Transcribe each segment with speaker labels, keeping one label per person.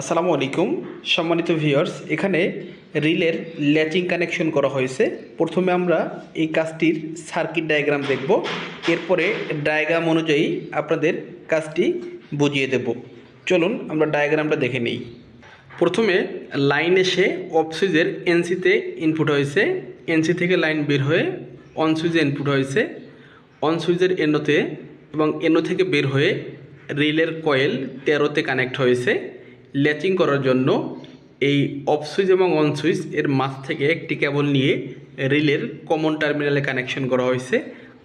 Speaker 1: আসসালামু আলাইকুম। সম্মানিত ভিউয়ার্স, এখানে রিলের ল্যাচিং কানেকশন করা হয়েছে। প্রথমে আমরা এই কাজটির সার্কিট ডায়াগ্রাম দেখব। এরপরে ডায়াগ্রাম অনুযায়ী আপনাদের কাজটি বুঝিয়ে দেব। চলুন আমরা ডায়াগ্রামটা দেখে নিই। প্রথমে লাইন এসে অফ সুইচের এনসিতে ইনপুট হয়েছে। এনসি থেকে লাইন বের হয়ে অন সুইচে ইনপুট হয়েছে। অন সুইচের এনোতে এবং এনো থেকে বের হয়ে রিলের কয়েল তেরোতে কানেক্ট হয়েছে। ল্যাচিং করার জন্য এই অফ সুইচ এবং অন সুইচ এর মাঝ থেকে একটি কেবল নিয়ে রিলের কমন টার্মিনালে কানেকশন করা হয়েছে।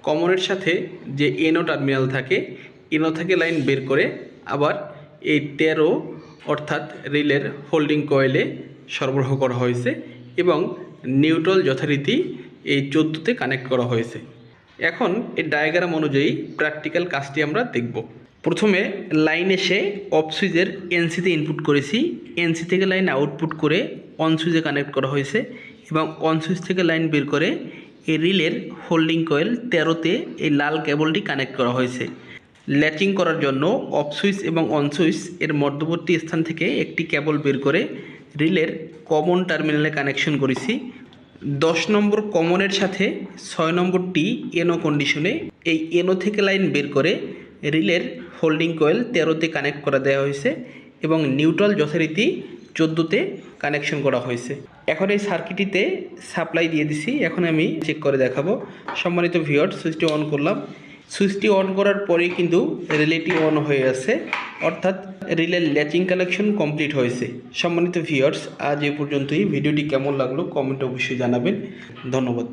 Speaker 1: কমনের সাথে যে এনো টার্মিনাল থাকে এনো থেকে লাইন বের করে আবার এই তেরো অর্থাৎ রিলের হোল্ডিং কয়েলে সরবরাহ করা হয়েছে এবং নিউট্রাল যথারীতি এই চোদ্দোতে কানেক্ট করা হয়েছে। এখন এই ডায়াগ্রাম অনুযায়ী প্র্যাকটিক্যাল কাজটি আমরা দেখব। প্রথমে লাইন এসে অফ সুইচের এনসিতে ইনপুট করেছি। এনসি থেকে লাইন আউটপুট করে অন সুইচে কানেক্ট করা হয়েছে এবং অন সুইচ থেকে লাইন বের করে এই রিলের হোল্ডিং কয়েল তেরোতে এই লাল কেবলটি কানেক্ট করা হয়েছে। ল্যাচিং করার জন্য অফ সুইচ এবং অন সুইচ এর মধ্যবর্তী স্থান থেকে একটি কেবল বের করে রিলের কমন টার্মিনালে কানেকশন করেছি। দশ নম্বর কমনের সাথে ছয় নম্বরটি এনো কন্ডিশনে এই এনো থেকে লাইন বের করে রিলের হোল্ডিং কয়েল তেরোতে কানেক্ট করে দেওয়া হয়েছে এবং নিউট্রাল যথারীতি চোদ্দোতে কানেকশন করা হয়েছে। এখন এই সার্কিটিতে সাপ্লাই দিয়ে দিছি, এখন আমি চেক করে দেখাবো। সম্মানিত ভিওর সুইচটি অন করলাম। সুইচটি অন করার পরেই কিন্তু রিলেটি অন হয়ে আছে, অর্থাৎ রিলের ল্যাচিং কালেকশন কমপ্লিট হয়েছে। সম্মানিত ভিউয়ার্স আজ এ পর্যন্তই। ভিডিওটি কেমন লাগল কমেন্ট অবশ্যই জানাবেন। ধন্যবাদ।